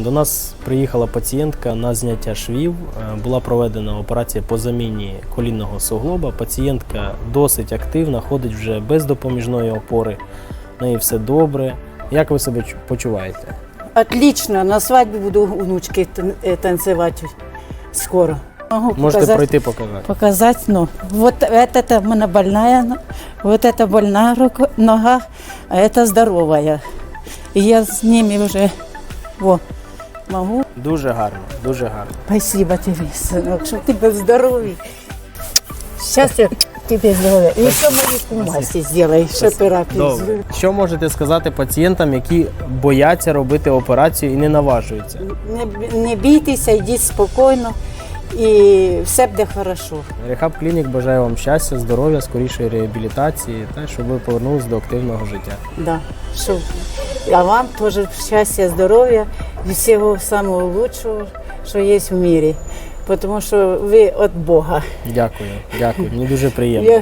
До нас приїхала пацієнтка на зняття швів. Е, Була проведена операція по заміні колінного суглоба. Пацієнтка досить активна, ходить вже без допоміжної опори. В неї все добре. Як ви себе чу- почуваєте? Отлично, на свадьбе буду у внучки тан- э, танцевать скоро. Могу Можете показать, пройти показати. показать, ну, вот это у меня больная, но- вот это больная рука, нога, а это здоровая. И я с ними уже, во, могу. Дуже гарно, дуже гарно. Спасибо тебе, сынок, что ты был здоровый. Счастья тебе здоровья. И еще моей кумаси сделай, шоперапию. Добре. Що можете сказати пацієнтам, які бояться робити операцію і не наважуються? Не, б- не бійтеся, йдіть спокійно і все буде хорошо. Рехаб Клінік бажає вам щастя, здоров'я, скорішої реабілітації та щоб ви повернулись до активного життя. Да. Щоб, а вам теж щастя, здоров'я і всього самого лучшого, що є в мірі. Тому що ви від Бога. Дякую, дякую. Мені дуже приємно. Я